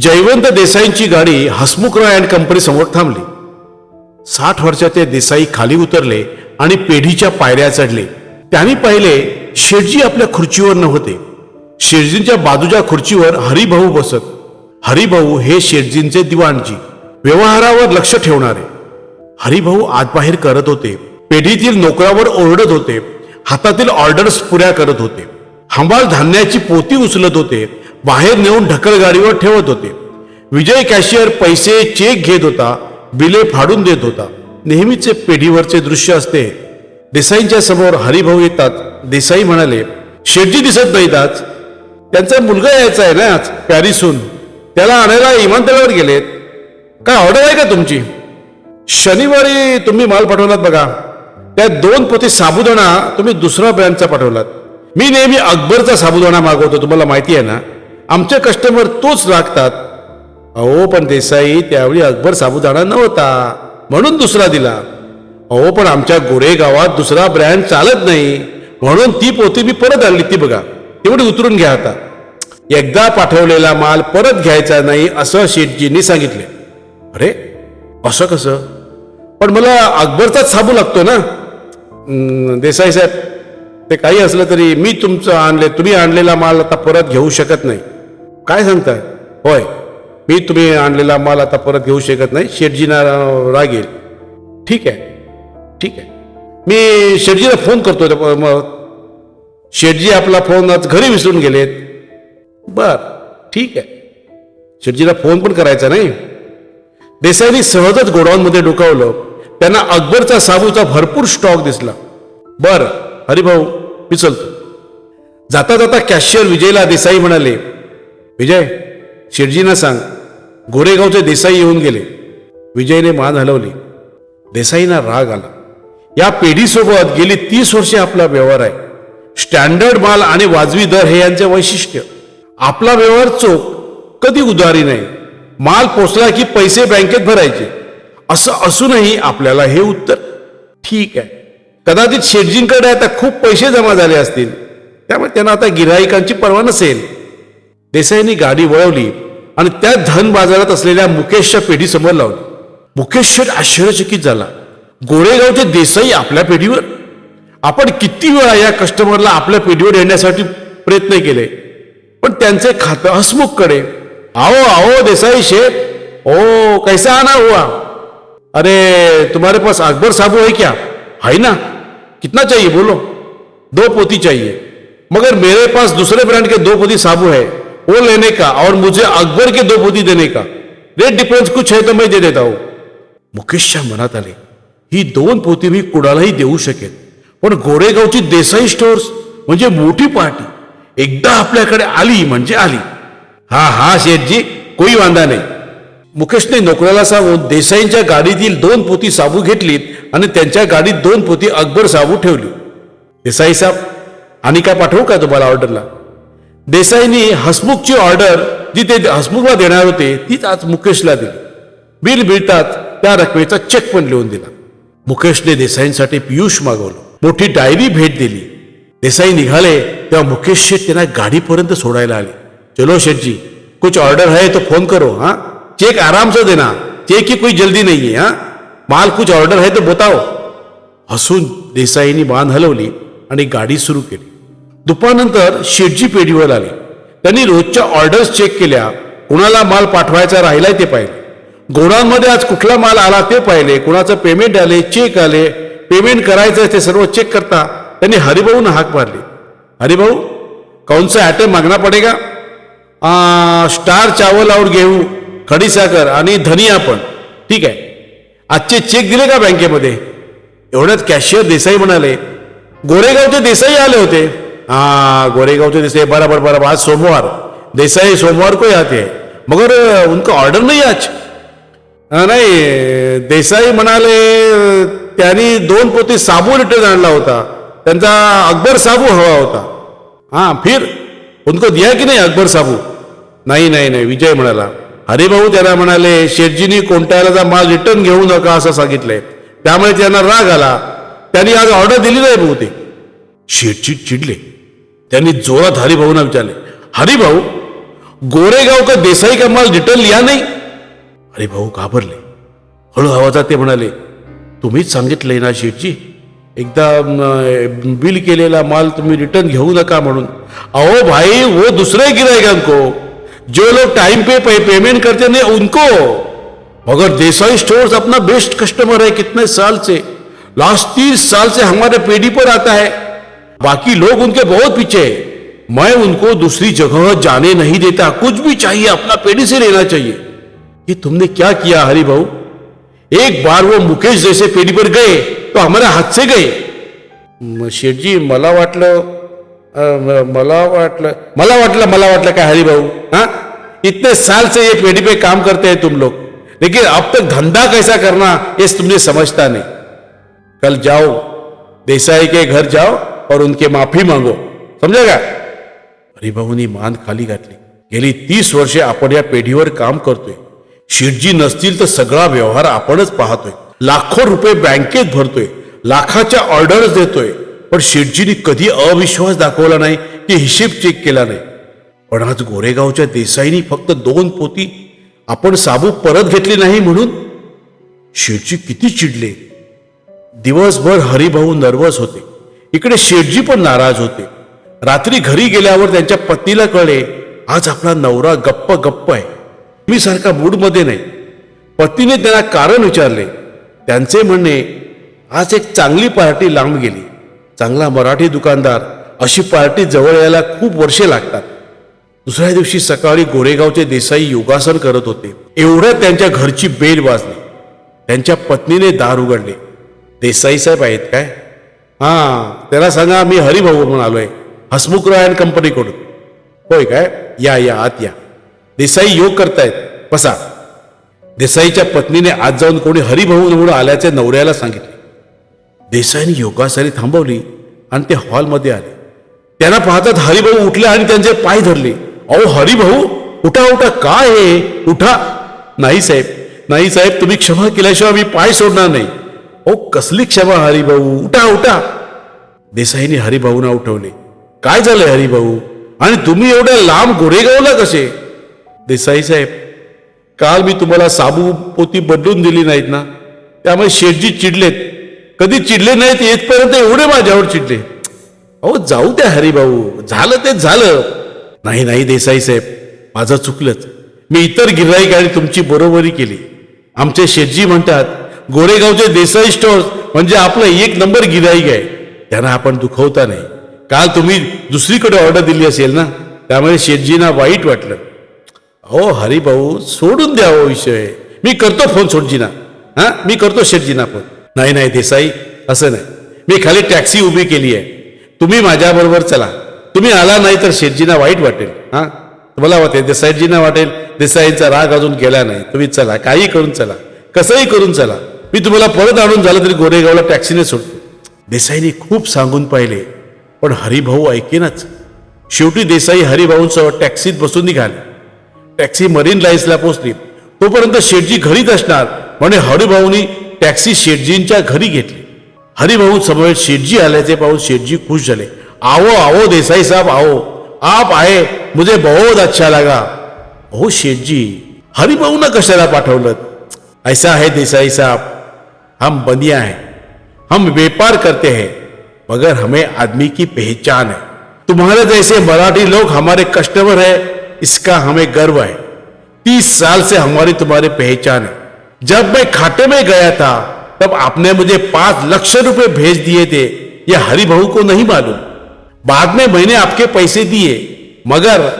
जयवंत देसाईंची गाडी हसमुखराय and company समोर थांबली. साठ वर्षाचे देसाई खाली उतरले आणि पेढीच्या पायऱ्या चढले. त्यांनी पाहिले शेठजी आपल्या खुर्चीवर नव्हते. शेठजींच्या बाजूच्या खुर्चीवर हरिभाऊ बसत. हरिभाऊ हे शेठजींचे दिवाणजी. व्यवहारावर लक्ष ठेवणारे. हरिभाऊ आतबाहेर करत होते. पेढीतील नोकरावर ओरडत होते. हातातील ऑर्डर्स पुऱ्या करत होते. हंबाल धान्याची पोती उचलत होते. बाहेर नेऊन ढकलगाडीवर ठेवत होते. विजय कॅशियर पैसे चेक घेत होता बिले फाडून देत होता. नेहमीचे पेढीवरचे दृश्य असते. देसाईंच्या समोर हरिभाऊ येतात. देसाई म्हणाले शेटजी दिसत नाहीत आज. त्यांचा मुलगा यायचा आहे ना आज पॅरिसहून. त्याला आणायला इमानतळावर गेलेत. काय ऑर्डर आहे का तुमची? शनिवारी तुम्ही माल पाठवलात बघा. त्या दोन पोती साबुदाणा तुम्ही दुसरा ब्रँडचा पाठवलात. मी नेहमी अकबरचा साबुदाणा मागवतो तुम्हाला माहिती आहे ना. आमचे कस्टमर तोच लागतात अहो पण देसाई त्यावेळी अकबर साबुदाणा नव्हता म्हणून दुसरा दिला. अहो पण आमच्या गोरेगावात दुसरा ब्रँड चालत नाही म्हणून ती पोती मी परत आणली ती बघा. तेवढी उतरून घ्या आता. एकदा पाठवलेला माल परत घ्यायचा नाही असं शेठजींनी सांगितले. अरे असं कसं? पण मला अकबरचाच साबू लागतो ना. देसाई साहेब ते काही असलं तरी मी तुमचं आणले तुम्ही आणलेला माल आता परत घेऊ शकत नाही. काय सांगताय? होय. मी तुम्ही आणलेला माल आता परत घेऊ शकत नाही. शेटजीना राग येईल ठीक आहे. ठीक आहे. मी शेटजीला फोन करतो. त्या- मग शेटजी आपला फोन आज घरी विसरून गेलेत. बर. ठीक आहे. शेटजीला फोन पण करायचा नाही. देसाईनी सहजच गोडाऊनमध्ये डोकावलं. त्यांना अकबरचा साबूचा भरपूर स्टॉक दिसला. बर. हरिभाऊ मी चलतो. जाता जाता कॅशियर विजयला देसाई म्हणाले विजय शेटजींना सांग. गोरेगावचे देसाई येऊन गेले. विजयने मान हलवली. देसाईंना राग आला. या पेढीसोबत गेली तीस वर्षे आपला व्यवहार आहे. स्टँडर्ड माल आणि वाजवी दर हे यांचे वैशिष्ट्य. आपला व्यवहार चोख कधी उदारी नाही. माल पोचला की पैसे बँकेत भरायचे. असं असूनही आपल्याला हे उत्तर ठीक आहे. कदाचित शेटजींकडे आता खूप पैसे जमा झाले असतील. त्यामुळे त्यांना आता गिराहिकांची पर्वा नसेल. देसाईंनी गाडी वळवली आणि त्या धन बाजारात असलेल्या मुकेशच्या पेढीसमोर लावली. मुकेश शेठ आश्चर्यचकित झाला. गोरेगावचे देसाई आपल्या पेढीवर? आपण किती वेळा या कस्टमरला आपल्या पेढीवर येण्यासाठी प्रयत्न केले पण त्यांचे खातं हसमुखकडे. आओ आओ देसाई शेठ. ओ कैसा आना हुआ? अरे तुम्हारे पास अकबर साबू है क्या? है ना? कितना चाहिए बोलो? दो पोती चाहिए। मगर मेरे पास दूसरे ब्रांड के दो पोती साबू है। वो लेने का और मुझे अकबर के दो पोती देने का। रेट डिफरेंस कुछ है तो मैं दे देता हूं। मुकेशच्या मनात आले ही दोन पोती मी कुणालाही देऊ शकेल पण गोरेगावची देसाई स्टोअर्स म्हणजे मोठी पार्टी एकदा आपल्याकडे आली म्हणजे आली. हा हा शेठजी कोई वांदा नाही. मुकेशने नोकराला सांगून देसाईंच्या गाडीतील दोन पोती साबू घेतलीत आणि त्यांच्या गाडीत दोन पोती अकबर साबू ठेवली. देसाई साहेब आणि काय पाठवू का तुम्हाला ऑर्डरला देसाईंनी हसमुखची ऑर्डर जी ते हसमुखला देणार होते तीच आज मुकेशला दिली. बिल मिळताच त्या रकमेचा चेक पण लिहून दिला. मुकेशने देसाईंसाठी पियुष मागवलं. मोठी डायरी भेट दिली. देसाई निघाले तेव्हा मुकेश शेठ त्यांना गाडीपर्यंत सोडायला आले. चलो शेठजी कुछ ऑर्डर है तो फोन करो हाँ? चेक आराम से देना. चेक की कोई जल्दी नहीं है? हाँ माल कुछ ऑर्डर है तो बताओ. हसून देसाईंनी बांध हलवली आणि गाडी सुरू केली. दुपारनंतर शेटजी पेढीवर आले. त्यांनी रोजच्या ऑर्डर्स चेक केल्या. कुणाला माल पाठवायचा राहिलाय ते पाहिले. गोडाऊनमध्ये आज कुठला माल आला ते पाहिले. कुणाचं पेमेंट आले चेक आले. पेमेंट करायचं ते सर्व चेक करता त्यांनी हरिभाऊन हाक मारली. हरिभाऊ कौन सा आयटम मागना पडेगा स्टार चावल और गेहूं खडी साखर आणि धनिया पण. ठीक आहे. आजचे चेक दिले का बँकेमध्ये? एवढ्यात कॅशियर देसाई म्हणाले गोरेगावचे देसाई आले होते. हा गोरेगावचे देसाई बराबर बराबर. आज सोमवार. देसाई सोमवार को आते हैं. मगर उनका ऑर्डर नहीं आज. नाही देसाई म्हणाले त्यांनी दोन पोती साबू रिटर्न आणला होता. त्यांचा अकबर साबू हवा होता. हां फिर उनको दिया की नाही अकबर साबू? नाही नाही नाही विजय म्हणाला. हरिभाऊ त्याला म्हणाले शेठजीनी कोणत्याला माल रिटर्न घेऊ नका असं सांगितलंय त्यामुळे त्यांना राग आला. त्यांनी आज ऑर्डर दिली नाही बहुतेक. शेठजी चिडले. त्यांनी जोरात हरिभाऊना विचारले हरिभाऊ गोरेगाव का देसाई का माल रिटर्न लिया नाही? हरिभाऊ घाबरले. हळू आवाजात ते म्हणाले तुम्हीच सांगितले ना शेठजी एकदा बिल केलेला माल तुम्ही रिटर्न घेऊ नका म्हणून. अहो भाई वो दूसरे गिराएगा को हो. जो लोग टाइम पे पे, पेमेंट करते नहीं उनको हो. मगर देसाई स्टोर्स अपना बेस्ट कस्टमर है कितने साल से लास्ट तीस साल से हमारे पेढ़ी पर आता है. बाकी लोग उनके बहुत पीछे मैं उनको दूसरी जगह जाने नहीं देता। कुछ भी चाहिए, अपना पेड़ी से लेना चाहिए। ये तुमने क्या किया हरि भाऊ एक बार वो मुकेश जैसे पेड़ी पर गए तो हमारे हाथ से गए। शेठजी मला वाटलं मला मला वाटलं मला वाटलं काय हरी भाऊ हाँ? इतने साल से ये पेड़ी पे काम करते हैं तुम लोग। लेकिन अब तक धंधा कैसा करना, ये तुमने समझता नहीं। कल जाओ, देसाई के घर जाओ और उनके माफी मांगो। समजा का? हरिभाऊनी मान खाली घातली. गेली तीस वर्षे आपण या पेढीवर काम करतोय. शिरजी नसतील तर सगळा व्यवहार आपणच पाहतोय. लाखो रुपये बँकेत भरतोय. लाखाच्या ऑर्डर्स देतोय. पण शेठजीनी कधी अविश्वास दाखवला नाही की हिशेब चेक केला नाही. पण आज गोरेगावच्या देसाईनी फक्त दोन पोती आपण साबू परत घेतली नाही म्हणून शेठजी किती चिडले. दिवसभर हरिभाऊ नर्वस होते. इकडे शेठजी पण नाराज होते. रात्री घरी गेल्यावर त्यांच्या पत्नीला कळले आज आपला नवरा गप्प गप्प आहे. मी सारखा मूडमध्ये नाही. पत्नीने त्यांना कारण विचारले. त्यांचे म्हणणे आज एक चांगली पार्टी लांब गेली. चांगला मराठी दुकानदार अशी पार्टी जवळ यायला खूप वर्षे लागतात. दुसऱ्या दिवशी सकाळी गोरेगावचे देसाई योगासन करत होते. एवढ्यात त्यांच्या घरची बेल वाजली. त्यांच्या पत्नीने दार उघडले. देसाई साहेब आहेत काय? हा त्याला सांगा मी हरिभाऊ म्हणून आलोय. हसमुखराय अँड कंपनीकडून होय काय? या या आत या. देसाई योग करतायत. बसा. देसाईच्या पत्नीने आज जाऊन कोणी हरिभाऊ म्हणून आल्याचे नवऱ्याला सांगितले. देसाईने योगासनी थांबवली आणि ते हॉलमध्ये आले. त्यांना पाहतात हरिभाऊ उठले आणि त्यांचे पाय धरले. अहो हरिभाऊ उठा उठा काय हे उठा. नाही साहेब नाही साहेब तुम्ही क्षमा केल्याशिवाय मी पाय सोडणार नाही. ओ कसली क्षमा हरिभाऊ. उठा उठा. देसाईने हरिभाऊना उठवले. काय झालंय हरिभाऊ? आणि तुम्ही एवढ्या लांब गोरेगावला कसे? देसाई साहेब काल मी तुम्हाला साबू पोती बदलून दिली नाहीत ना? त्यामुळे शेठजी चिडलेत. कधी चिडले नाहीत येतपर्यंत एवढे माझ्यावर चिडले. अहो जाऊ द्या हरिभाऊ. झालं ते झालं. नाही नाही देसाई साहेब. माझं चुकलंच. मी इतर गिराईक आणि तुमची बरोबरी केली. आमचे शेठजी म्हणतात गोरेगावचे देसाई स्टोअर्स म्हणजे आपलं एक नंबर गिराईक आहे. त्यांना आपण दुखवता नाही. काल तुम्ही दुसरीकडे ऑर्डर दिली असेल ना त्यामुळे शेटजींना वाईट वाटलं. हो हरिभाऊ सोडून द्या हो विषय. मी करतो फोन सोडजीना हां? मी करतो शेठजीना फोन नाही नाही देसाई असं नाही. मी खाली टॅक्सी उभी केली आहे. तुम्ही माझ्याबरोबर चला. तुम्ही आला नाही तर शेटजींना वाईट वाटेल. हां? तुम्हाला वाटेल देसाईजींना वाटेल. देसाईंचा राग अजून गेला नाही. तुम्ही चला काही करून चला. कसंही करून चला. मी तुम्हाला परत आणून झालं तरी गोरेगावला टॅक्सीने सोडतो. देसाईने खूप सांगून पाहिले पण हरिभाऊ ऐकेनाच. शेवटी देसाई हरिभाऊंसह टॅक्सीत बसून निघाले. टॅक्सी मरीन लाईन्सला पोहोचली. तोपर्यंत शेटजी घरीच असणार म्हणे हरिभाऊनी टॅक्सी शेटजींच्या घरी घेतली. हरिभाऊ समवेत शेटजी आल्याचे पाहून शेटजी खुश झाले. आवो आवो देसाई साहेब आवो. आप आए मुझे बहुत अच्छा लागा. हो शेटजी हरिभाऊंना कशाला पाठवलं ऐसा आहे देसाई साहेब हम बनिया हैं, हम व्यापार करते हैं, मगर हमें आदमी की पहचान है। तुम्हारे जैसे मराठी लोग हमारे कस्टमर है, इसका हमें गर्व है। तीस साल से हमारी तुम्हारी पहचान है। जब मैं खाते में गया था, तब आपने मुझे पाँच लक्ष रुपए भेज दिए थे, यह हरिभाऊ को नहीं मालूम। बाद में मैंने आपके पैसे दिए, मगर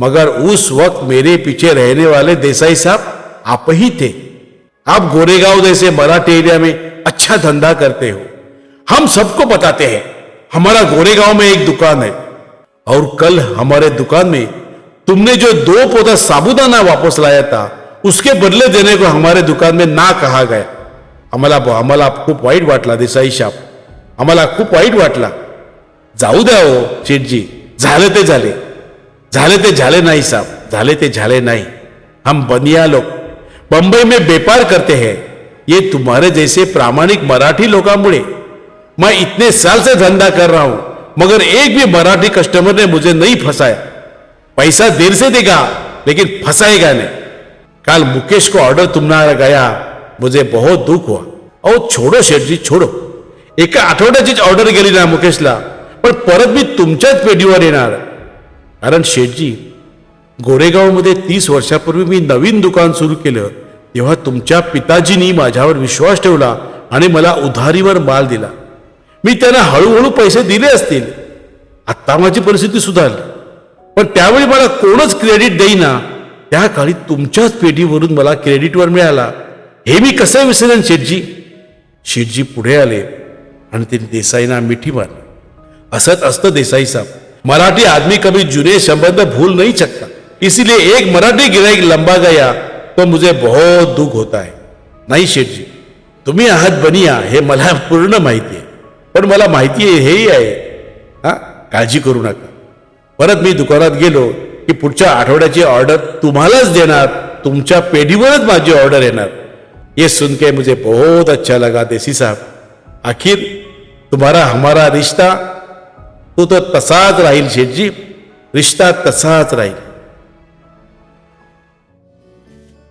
मगर उस वक्त मेरे पीछे रहने वाले देसाई साहब आप ही थे। आप गोरेगांव जैसे मराठी एरिया में अच्छा धंधा करते हो। हम सबको बताते हैं, हमारा गोरेगांव में एक दुकान है। और कल हमारे दुकान में तुमने जो दो पौधा साबुदाना वापस लाया था, उसके बदले देने को हमारे दुकान में ना कहा गया। आम्हाला आम्हाला खूप वाईट वाटला देसाई शाप आम्हाला खूप वाईट वाटला। जाऊ द्या हो शेठजी झाले ते झाले। झाले ते झाले नहीं साहब। झाले ते झाले नहीं। हम बनिया लोग। बंबई में व्यापार करते हैं। ये तुम्हारे जैसे प्रामाणिक मराठी लोकांमुळे। मैं इतने साल से धंधा कर रहा हूँ, मगर एक भी मराठी कस्टमर ने मुझे नहीं फंसाया। पैसा देर से देगा, लेकिन फंसाएगा नहीं। काल मुकेश को ऑर्डर तुम्हारा गया मुझे बहुत दुख हुआ। अहो छोडो शेठ जी, छोडो। एका आठवड्याचीच ऑर्डर गेली ना मुकेशला पण परत मी तुमच्याच पेढीवर येणार। कारण शेठजी गोरेगावमध्ये तीस वर्षापूर्वी मी नवीन दुकान सुरू केलं तेव्हा तुमच्या पिताजींनी माझ्यावर विश्वास ठेवला आणि मला उधारीवर माल दिला. मी त्यांना हळूहळू पैसे दिले असतील. आत्ता माझी परिस्थिती सुधारली. पण त्यावेळी मला कोणच क्रेडिट देईना. त्या काळी तुमच्याच पेढीवरून मला क्रेडिटवर मिळाला. हे मी कसं विसरेन शेटजी शेटजी पुढे आले आणि त्यांनी देसाईना मिठी मारली. असत असतं देसाई साहेब मराठी आदमी कभी जुने संबंध भूल नाही शकता. इसीलिए एक मराठी गिराईक लंबा गया तो मुझे बहुत दुःख होता आहे नाही शेठजी तुम्ही आहात बनिया हे मला पूर्ण माहिती आहे. पण मला माहिती आहे हेही आहे. हा काळजी करू नका. परत मी दुकानात गेलो की पुढच्या आठवड्याची ऑर्डर तुम्हालाच देणार तुमच्या पेढीवरच माझी ऑर्डर येणार. ये सुन के मुझे बहुत अच्छा लगा देसी साहब. आखिर तुम्हारा हमारा रिश्ता तो तो तसाच राहील शेठजी रिश्ता तसाच राहील.